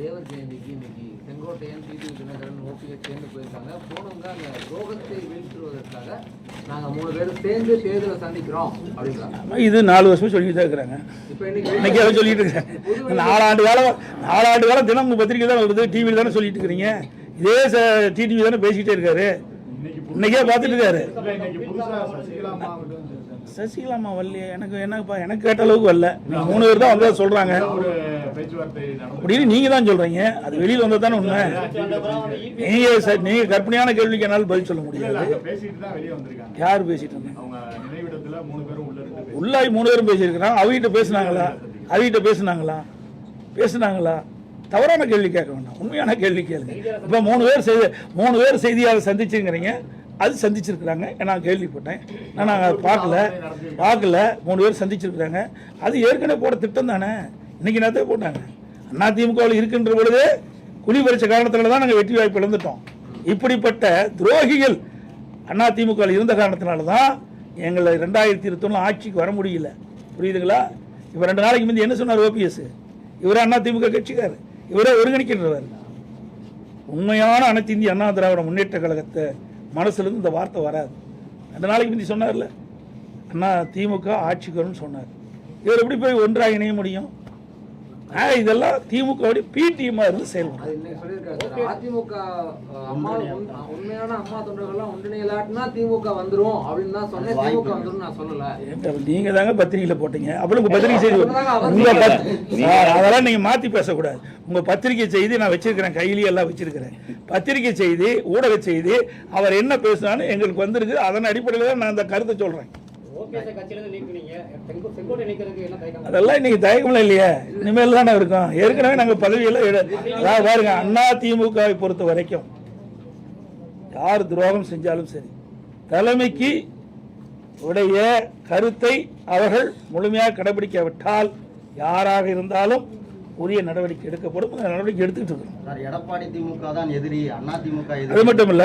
தேவர் ஜெயந்திக்கு இன்னைக்கு Sengottaiyan TTV Dinakaran OPS சேர்ந்து போயிருக்காங்க. போனவங்க அந்த துரோகத்தை வீழ்த்துவதற்காக நாங்க மூணு பேரும் சேர்ந்து தேர்தலை சந்திக்கிறோம் அப்படிங்கிறாங்க இது நாலு வருஷம் சொல்லிட்டு தான் இருக்கிறாங்க. இப்போ இன்னைக்கு சொல்லிட்டு இருக்காங்க நாலாண்டு காலம் நாலாண்டு காலம் தினம் உங்க பத்திரிக்கை தானே வருது. டிவியில் தானே சொல்லிட்டு இருக்கிறீங்க. இதே டிடிவி தானே பேசிக்கிட்டே இருக்காரு. இன்னைக்கே பார்த்துட்டு இருக்காரு. சசிகலா அம்மா வரலையே எனக்கு என்னப்பா எனக்கு கேட்ட அளவுக்கு வரல. நீங்க மூணு பேர் தான் வந்ததை சொல்றாங்க. அப்படின்னு நீங்க தான் சொல்றீங்க. அது வெளியில வந்தது தானே உண்மை. நீங்க ச- நீங்க கற்பனையான கேள்விக்கு என்னால் பதில் சொல்ல முடியாது. பேசிட்டு யார் பேசிட்டு இருந்தாங்க? உள்ளாய் மூணு பேரும் பேசியிருக்கிறாங்க. அவகிட்ட பேசுனாங்களா? அவகிட்ட பேசுனாங்களா? பேசுனாங்களா? தவறான கேள்வி கேட்க வேண்டாம். உண்மையான கேள்வி கேளுங்க. இப்போ மூணு பேர் செய்தி மூணு பேர் செய்தியாளர் சந்திச்சுங்கிறீங்க. அது சந்திச்சிருக்கிறாங்க. நான் கேள்விப்பட்டேன். நான் நாங்கள் பார்க்கல. பார்க்கல. மூணு பேர் சந்திச்சிருக்கிறாங்க. அது ஏற்கனவே போட திட்டம் தானே? இன்னைக்கு நேரத்தை போட்டாங்க? அண்ணா திமுகவில் இருக்கின்ற பொழுது குழி பறிச்ச காரணத்தில் தான் நாங்கள் வெற்றி வாய்ப்பு இழந்துட்டோம். இப்படிப்பட்ட துரோகிகள் அண்ணா திமுகவில் இருந்த காரணத்தினால தான் எங்களை ரெண்டாயிரத்தி இருபத்தொன்னு ஆட்சிக்கு வர முடியல. புரியுதுங்களா? இப்போ ரெண்டு நாளைக்கு முந்தி என்ன சொன்னார் ஓபிஎஸ் இவரே அண்ணா திமுக கட்சிக்கார் இவரே ஒருங்கிணைக்கின்றவர். உண்மையான அனைத்து இந்திய அண்ணா திராவிட முன்னேற்ற கழகத்தை மனசுலேருந்து இந்த வார்த்தை வராது. ரெண்டு நாளைக்கு முந்தி சொன்னார்ல அண்ணா திமுக ஆட்சிக்கு வரும்னு சொன்னார். இவர் எப்படி போய் ஒன்றாக இணைய முடியும்? இதெல்லாம் திமுக பிடிஎம்மா இருந்து செயல்படும் அதிமுக அஹ், அம்மா தொண்டர்கள்லாம் ஒன்றிணையலாட்டினா திமுக வந்துரும் அப்படின்னு தான் சொன்னேன். திமுக வந்துரும் நான் சொல்லல. ஏன்டா, நீங்க தாங்க பத்திரிகையில போட்டீங்க. அப்புறம் உங்க பத்திரிகை செய்தி உங்க அதெல்லாம் நீங்க மாத்தி பேசக்கூடாது. உங்க பத்திரிகை செய்தி நான் வச்சிருக்கிறேன் கையிலேயே எல்லாம் வச்சிருக்கிறேன். பத்திரிகை செய்தி ஊடக செய்தி அவர் என்ன பேசினாலும் எங்களுக்கு வந்திருக்கு. அதன் அடிப்படையில் தான் நான் அந்த கருத்தை சொல்றேன். அதெல்லாம் இன்னைக்கு தயக்கம்லாம் இல்லையே. இனிமேல் தானே இருக்கும். ஏற்கனவே நாங்க பதவியெல்லாம் எடு- அதாவது பாருங்க அண்ணா திமுகவை பொறுத்த வரைக்கும் யார் துரோகம் செஞ்சாலும் சரி தலைமைக்கு உடைய கருத்தை அவர்கள் முழுமையாக கடைபிடிக்காவிட்டால் யாராக இருந்தாலும் உரிய நடவடிக்கை எடுக்கப்படும். நடவடிக்கை எடுத்துக்கிட்டு இருக்கிறோம் சார் எடப்பாடி திமுக தான் எதிரி அண்ணா திமுக அது மட்டும் இல்ல?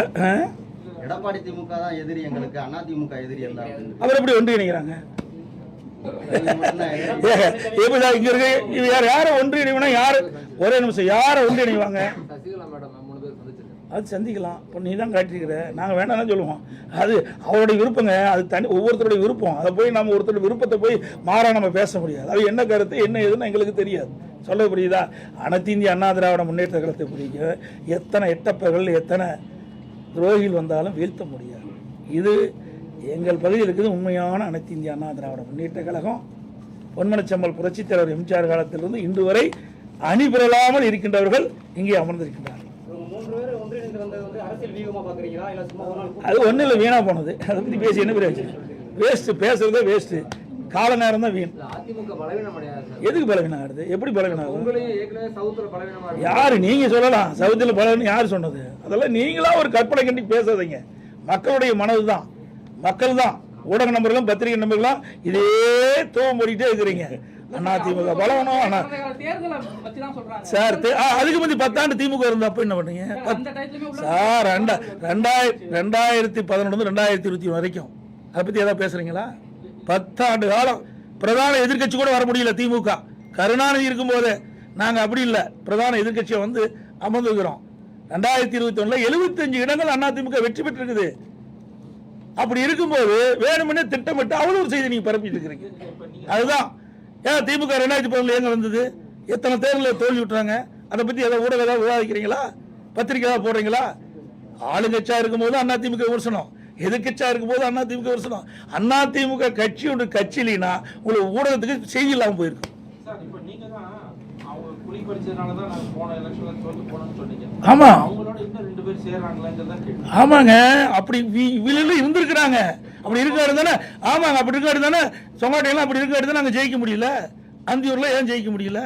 எடப்பாடி திமுக தான் எதிரி எங்களுக்கு அண்ணா திமுக எதிரி அல்ல. அவர் எப்படி ஒன்றிணைக்கிறாங்க நீங்க மட்டும்தான் எதிரி. ஏங்க, எப்படி தான் இங்க இருக்கு? இது யார் யாரை ஒன்றிணைவனா யாரு? ஒரே நிமிஷம் யாரை ஒன்றிணைவாங்க சசிகலா மேடம் மூணு பேர் சந்திச்சிருக்காங்க அது சந்திக்கலாம். இப்போ நீ தான் காட்டியிருக்கிற. நாங்கள் வேண்டாம்னு சொல்லுவோம். அது அவருடைய விருப்பங்க. அது தனி ஒவ்வொருத்தருடைய விருப்பம். அதை போய் நம்ம ஒருத்தருடைய விருப்பத்தை போய் மாறா நம்ம பேச முடியாது. அது என்ன கருத்து என்ன ஏதுன்னு எங்களுக்கு தெரியாது. சொல்ல புரியுதா? அனைத்து இந்திய அண்ணா திராவிட முன்னேற்ற கழகத்தை புரியுங்க எத்தனை எட்டப்பர்கள் எத்தனை துரோகிகள் வந்தாலும் வீழ்த்த முடியாது. இது எங்கள் பகுதியில் இருக்குது உண்மையான அனைத்து இந்திய அண்ணா திராவிட முன்னேற்ற கழகம். பொன்மனச்சம்மல் புரட்சித் தலைவர் எம்ஜிஆர் காலத்திலிருந்து இன்று வரை அணி பெறலாமல் இருக்கின்றவர்கள் இங்கே அமர்ந்திருக்கின்றார்கள். அது ஒன்றும் இல்லை வீணாக போனது. அதை பற்றி பேசி என்ன பிரயோஜனம் வேஸ்ட்டு பேசுறதே வேஸ்ட்டு கால நேரம் தான் வீண் எதுக்கு பலவீனம் ஆகுது எப்படி பலவீனம் ஆகுது யார்? நீங்கள் சொல்லலாம். சவுத்தில் பலவீனம் யார் சொன்னது? அதெல்லாம் நீங்களா ஒரு கற்பனை கண்டி பேசாதீங்க. மக்களுடைய மனது தான் மக்கள் தான் ஊடக நம்பர்களும் பத்திரிகை நம்பர்களும் இதே தூவ மூடிட்டே இருக்கிறீங்க. அண்ணா திமுக பலவனம் அண்ணா. சார் அதுக்கு முந்தி பத்தாண்டு திமுக இருந்தா அப்ப என்ன பண்ணீங்க? சார் ரெண்டா ரெண்டாயிரத்தி ரெண்டாயிரத்தி பதினொன்று ரெண்டாயிரத்தி இருபத்தி வரைக்கும். அதை பற்றி ஏதாவது பேசுறீங்களா? பத்தாண்டு காலம் பிரதான எதிர்க்கட்சி கூட வர முடியல திமுக. கருணாநிதி இருக்கும்போது நாங்கள் அப்படி இல்லை. பிரதான எதிர்க்கட்சியை வந்து அமர்ந்துக்கிறோம் ரெண்டாயிரத்தி இருபத்தி ஒன்றில் எழுபத்தஞ்சு இடங்கள் அதிமுக வெற்றி பெற்றிருக்குது. அப்படி இருக்கும்போது வேணுமென்னே திட்டமிட்டு அவ்வளோ ஒரு செய்தி நீங்கள் பரப்பிட்டு இருக்கிறீங்க. அதுதான். ஏன் திமுக ரெண்டாயிரத்தி பதினொன்று எங்கே வந்தது? எத்தனை தேர்தலில் தோல்வி விட்டுறாங்க? அதை பற்றி ஏதாவது ஊடக ஏதாவது விவாதிக்கிறீங்களா? பத்திரிக்கை ஏதாவது போடுறீங்களா? ஆளுங்கட்சியாக இருக்கும்போது அண்ணா திமுக விமர்சனம். எதிர்கட்சியா இருக்கும்போது அண்ணா திமுக விமர்சனம் அண்ணா திமுக கட்சி ஒன்று கட்சி இல்லைன்னா உங்களுக்கு ஊடகத்துக்கு செய்தி இல்லாமல் போயிருக்கும் ஆமாங்க. அப்படி விழுந்து இருந்திருக்கிறாங்க. அப்படி இருக்காரு தானே. ஆமாங்க. அப்படி இருக்காரு தானே. சொங்காட்டையெல்லாம் அப்படி இருக்காரு தானே. அங்கே ஜெயிக்க முடியல. அந்தியூரில் ஏன் ஜெயிக்க முடியல?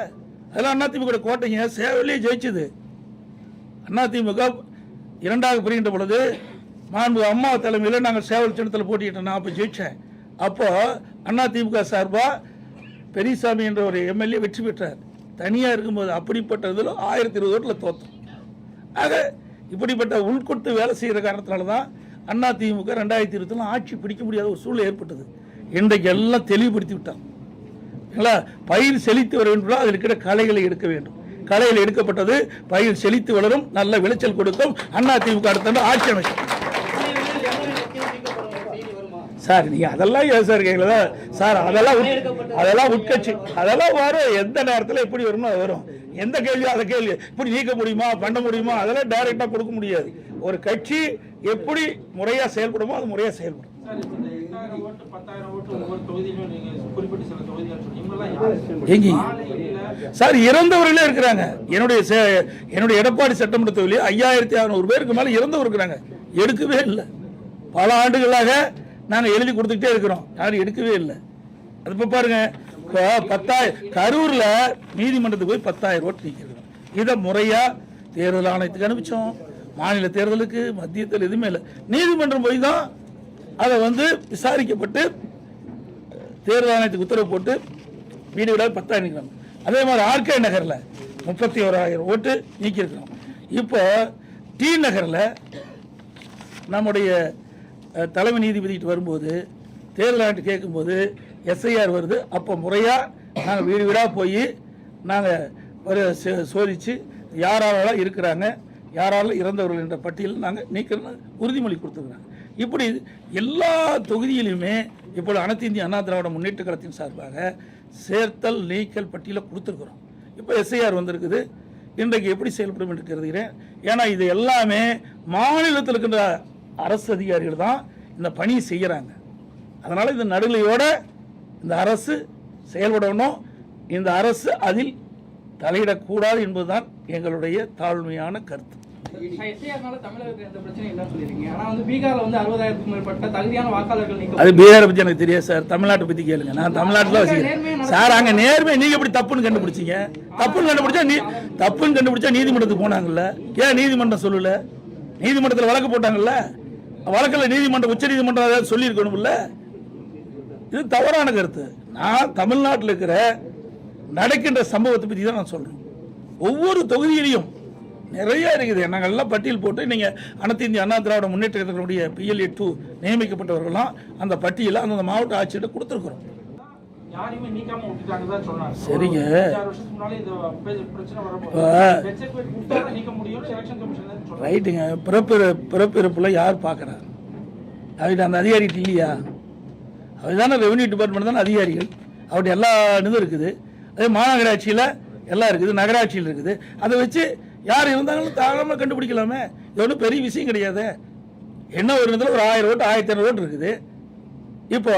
அதெல்லாம் அதிமுக கோட்டைங்க. சேவலையே ஜெயிச்சது. அதிமுக இரண்டாக பிரிகின்ற பொழுது மாண்பு அம்மா தலைமையில் நாங்கள் சேவல் சின்னத்தில் போட்டிக்கிட்டோம் நான் அப்போ ஜெயித்தேன் அண்ணா தீமுக சார்பாக பெரியசாமி என்ற ஒரு எம்எல்ஏ வெற்றி பெற்றார். தனியாக இருக்கும்போது அப்படிப்பட்ட இதில் ஆயிரத்தி இருபது ஓட்டில் தோத்தோம். ஆக இப்படிப்பட்ட உள்கொடுத்து வேலை செய்கிற காரணத்தினால தான் அண்ணா திமுக ரெண்டாயிரத்தி இருபத்தில் ஆட்சி பிடிக்க முடியாத ஒரு சூழ்நிலை ஏற்பட்டது. இன்றைக்கு எல்லாம் தெளிவுபடுத்தி விட்டான் இல்லை பயிர் செழித்து வர வேண்டும். அதில் இருக்கிற களைகளை எடுக்க வேண்டும். களையில் எடுக்கப்பட்டது பயிர் செழித்து வளரும் நல்ல விளைச்சல் கொடுக்கும். அண்ணா திமுக அடுத்த ஆட்சி அமைச்சர் சார் நீங்க அதெல்லாம் ஏன் சார் அதெல்லாம் அதெல்லாம் உட்கட்சி அதெல்லாம் வரும். எந்த நேரத்தில் எப்படி வருமோ அது வரும். எந்த கேள்வியோ அதை கேள்வி. இப்படி நீக்க முடியுமா பண்ண முடியுமா அதெல்லாம் டைரக்டா கொடுக்க முடியாது. ஒரு கட்சி எப்படி முறையா செயல்படுமோ அது முறையா செயல்படும். சார் இறந்தவர்களே இருக்கிறாங்க. என்னுடைய சே- என்னுடைய எடப்பாடி சட்டமன்ற தொகுதியில் ஐயாயிரத்தி அறுநூறு பேருக்கு மேல இறந்தவர் இருக்கிறாங்க. எடுக்கவே இல்லை. பல ஆண்டுகளாக நாங்கள் எழுதி கொடுத்துக்கிட்டே இருக்கிறோம். யாரும் எடுக்கவே இல்லை. அது இப்போ பாருங்க இப்போ பத்தாயிரம் கரூரில் நீதிமன்றத்துக்கு போய் பத்தாயிரம் ஓட்டு நீக்கிருக்கிறோம் இதை முறையாக தேர்தல் ஆணையத்துக்கு அனுப்பிச்சோம். மாநில தேர்தலுக்கு மத்திய தேர்தல் எதுவுமே இல்லை. நீதிமன்றம் போய் தான் அதை வந்து விசாரிக்கப்பட்டு தேர்தல் ஆணையத்துக்கு உத்தரவு போட்டு வீடு வீடாக பத்தாயிரம் நிற்கிறோம். அதே மாதிரி ஆர்கே நகரில் முப்பத்தி ஓராயிரம் ஓட்டு நீக்கியிருக்கிறோம். இப்போ டி நகரில் நம்முடைய தலைமை நீதிபதிக்கிட்டு வரும்போது தேர்தல் ஆண்டு கேட்கும்போது எஸ்ஐஆர் வருது. அப்போ முறையாக நாங்கள் வீடு வீடாக போய் நாங்கள் சோதித்து சோ- சோதிச்சு இருக்கிறாங்க யாராலும் இறந்தவர்கள் என்ற பட்டியலில் நாங்கள் நீக்கணும் உறுதிமொழி கொடுத்துருக்குறாங்க. இப்படி எல்லா தொகுதியிலுமே இப்பொழுது அனைத்து இந்திய அண்ணா திராவிட முன்னேற்ற கழகத்தின் சார்பாக சேர்த்தல் நீக்கல் பட்டியலை கொடுத்துருக்குறோம். இப்போ எஸ்ஐஆர் வந்திருக்குது. இன்றைக்கு எப்படி செயல்படும் என்று கருதுகிறேன் ஏன்னா இது எல்லாமே மாநிலத்தில் இருக்கின்ற அரசு அதிகாரிகள் தான் இந்த பணியை செய்கிறாங்க அதனால் இந்த நடுநிலையோட இந்த அரசு செயல்படணும். இந்த அரசு அதில் தலையிடக்கூடாது என்பதுதான் எங்களுடைய தாழ்மையான கருத்து. அது பீகாரை எனக்கு தெரியாது சார். தமிழ்நாட்டை பற்றி கேளுங்க. நான் தமிழ்நாட்டில் வசிக்கிறேன். சார் அங்கே நேர்மை நீங்க எப்படி தப்புன்னு கண்டுபிடிச்சீங்க? தப்புன்னு கண்டுபிடிச்சா நீ தப்புன்னு கண்டுபிடிச்சா நீதிமன்றத்துக்கு போனாங்கல்ல? ஏன் நீதிமன்றம் சொல்லல? நீதிமன்றத்தில் வழக்கு போட்டாங்கல்ல? வழக்கில் நீதிமன்றம் உச்ச நீதிமன்றம் ஏதாவது சொல்லியிருக்கணும்ல? இது தவறான கருத்து. நான் தமிழ்நாட்டில் இருக்கிற நடக்கின்ற சம்பவத்தை பற்றி தான் நான் சொல்கிறேன் ஒவ்வொரு தொகுதியிலையும் நிறைய இருக்குது. நாங்கள் எல்லாம் பட்டியல் போட்டு நீங்கள் அனைத்து இந்திய அண்ணா திராவிட முன்னேற்ற கழகத்தினுடைய பிஎல்ஏ டூ நியமிக்கப்பட்டவர்களாம் அந்த பட்டியலை அந்தந்த மாவட்ட ஆட்சியிட்ட கொடுத்துருக்குறோம். யாரையுமே நீக்காம விட்டுட்டாங்க தான் சொன்னாங்க. சரிங்க. வருஷத்துக்கு முன்னாலே இந்த பிரச்சனை நீக்க எலெக்ஷன் கமிஷன் சொல்றாங்க ரைட்டுங்க. பிறப்பு பிறப்பிறப்புல யார் பார்க்குறா அவர்கிட்ட அந்த அதிகாரிகிட்ட இல்லையா? அவர் தானே ரெவன்யூ டிபார்ட்மெண்ட் தானே அதிகாரிகள்? அவர்கிட்ட எல்லா இதுவும் இருக்குது. அதே மாநகராட்சியில் எல்லாம் இருக்குது நகராட்சியில் இருக்குது. அதை வச்சு யார் இருந்தாலும் தாராளமாக கண்டுபிடிக்கலாமே. இது ஒன்றும் பெரிய விஷயம் கிடையாது. என்ன ஒரு இடத்துல ஒரு ஆயிரம் ஓட்டு ஆயிரத்தி ஐநூறு ஓட்டு இருக்குது. இப்போ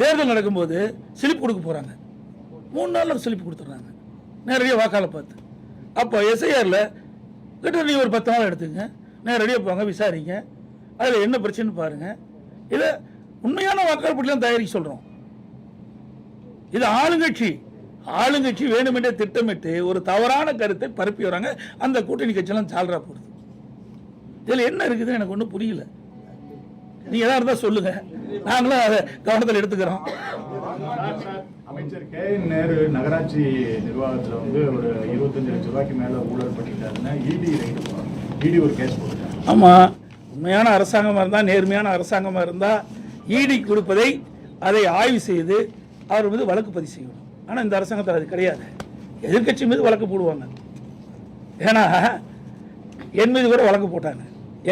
தேர்தல் நடக்கும்போது ஸ்லிப் கொடுக்க போகிறாங்க மூணு நாளில் ஸ்லிப் கொடுத்துட்றாங்க. நேரடியாக வாக்காளர் பார்த்து. அப்போ எஸ்ஐஆரில் கிட்ட நீ ஒரு பத்து நாள் எடுத்துங்க நேரடியாக போங்க விசாரிங்க. அதில் என்ன பிரச்சனை பாருங்கள் இதை உண்மையான வாக்காளர் பட்டியலாம் தயாரிக்க சொல்கிறோம் இது ஆளுங்கட்சி. ஆளுங்கட்சி வேணுமென்றே திட்டமிட்டு ஒரு தவறான கருத்தை பரப்பி வராங்க. அந்த கூட்டணி கட்சியெல்லாம் சால்ரா போடுது. இதில் என்ன இருக்குதுன்னு எனக்கு ஒன்றும் புரியல. நீங்கள் எதாக இருந்தால் சொல்லுங்கள் நாங்களும் அதை கவனத்தில் எடுத்துக்கிறோம். சார், சார், அமைச்சர் கே. என். நேரு நகராட்சி நிர்வாகத்துல வந்து ஒரு இருபத்தஞ்சு லட்சம் ரூபாய்க்கு மேல ஊழல் பண்ணிட்டாருன்னா இடி ரைடு இடி ஒரு கேஸ் போட்டாங்க ஆமாம் உண்மையான அரசாங்கமாக இருந்தால் நேர்மையான அரசாங்கமாக இருந்தால் ஈடி கொடுப்பதை அதை ஆய்வு செய்து அவர் மீது வழக்கு பதிவு செய்யணும். ஆனால் இந்த அரசாங்கத்தில் அது கிடையாது. எதிர்க்கட்சி மீது வழக்கு போடுவாங்க. ஏன்னா என் மீது கூட வழக்கு போட்டாங்க.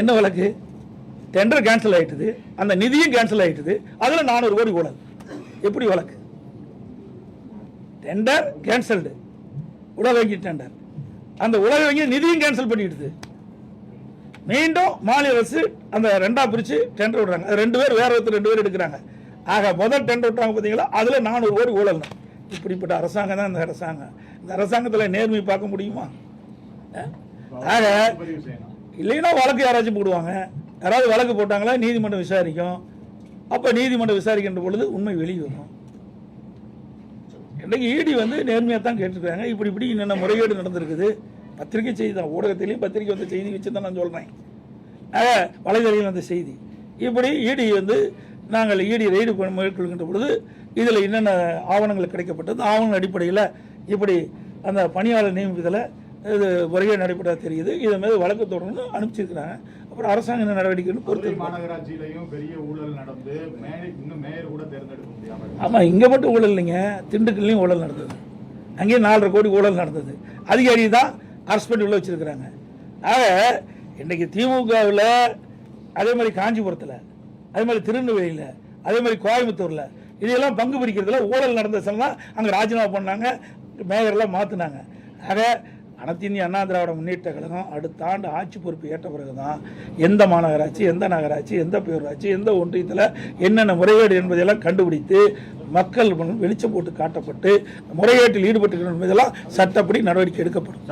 என்ன வழக்கு? டெண்டர் கேன்சல் ஆயிட்டுது அந்த நிதியும் கேன்சல் ஆயிட்டுது அதில் நானூறு கோடி ஊழல். எப்படி வழக்கு? டெண்டர் கேன்சல்டு உலக வங்கி டெண்டர் அந்த உலக வங்கி நிதியும் கேன்சல் பண்ணிடுது. மீண்டும் மாநில அரசு அந்த ரெண்டா பிரிச்சு டெண்டர் விடுறாங்க. அது ரெண்டு பேர் வேற ஒருத்தர் ரெண்டு பேர் எடுக்கிறாங்க. ஆக முதல் டெண்டர் விட்டாங்க பார்த்தீங்களா அதில் நானூறு கோடி ஊழல் இப்படிப்பட்ட அரசாங்கம் தான் இந்த அரசாங்கம். இந்த அரசாங்கத்தில் நேர்மை பார்க்க முடியுமா? ஆக இல்லைன்னா வழக்கு யாராச்சும் போடுவாங்க. யாராவது வழக்கு போட்டாங்களா நீதிமன்றம் விசாரிக்கும். அப்போ நீதிமன்றம் விசாரிக்கின்ற பொழுது உண்மை வெளியே வரும். இன்னைக்கு ஈடி வந்து நேர்மையாக தான் கேட்டிருக்காங்க. இப்படி இப்படி என்னென்ன முறைகேடு நடந்திருக்குது. பத்திரிகை செய்தி தான். ஊடகத்திலையும் பத்திரிகை வந்த செய்தி வச்சு தான் நான் சொல்கிறேன் ஆக வலைதளையில் வந்த செய்தி. இப்படி ஈடி வந்து நாங்கள் ஈடி ரெய்டு மேற்கொள்கின்ற பொழுது இதில் என்னென்ன ஆவணங்கள் கிடைக்கப்பட்டது ஆவணங்கள் அடிப்படையில் இப்படி அந்த பணியாளர் நியமிப்பதில் இது முறைகேடு நடைபெற்றா தெரியுது. இதன் மீது வழக்கு தொடர்ந்து அனுப்பிச்சிருக்கிறாங்க. அப்புறம் அரசாங்கம் என்ன நடவடிக்கைன்னு பொறுத்து மதுரை. மாநகராட்சியிலையும் பெரிய ஊழல் நடந்து இன்னும் மேயர் கூட தேர்ந்தெடுக்க. ஆமாம் இங்கே மட்டும் ஊழல் இல்லைங்க. திண்டுக்கல்லையும் ஊழல் நடந்தது. அங்கேயும் நாலரை கோடி ஊழல் நடந்தது. அதிகாரி தான் அரெஸ்ட் பண்ணி உள்ள வச்சிருக்கிறாங்க. ஆக இன்னைக்கு திமுகவில் அதே மாதிரி காஞ்சிபுரத்தில் அதே மாதிரி திருநெல்வேலியில் அதே மாதிரி கோயம்புத்தூரில் இதெல்லாம் பங்கு பிரிக்கிறதுல ஊழல் நடந்த தான் அங்கே ராஜினாமா பண்ணாங்க மேயர்லாம் மாற்றினாங்க ஆக அனைத்து இந்திய அண்ணா திராவிட முன்னேற்ற கழகம் அடுத்த ஆண்டு ஆட்சி பொறுப்பு ஏற்ற பிறகு தான் எந்த மாநகராட்சி எந்த நகராட்சி எந்த பேரூராட்சி எந்த ஒன்றியத்தில் என்னென்ன முறைகேடு என்பதையெல்லாம் கண்டுபிடித்து மக்கள் வெளிச்சம் போட்டு காட்டப்பட்டு முறைகேட்டில் ஈடுபட்டு என்பதெல்லாம் சட்டப்படி நடவடிக்கை எடுக்கப்படும்.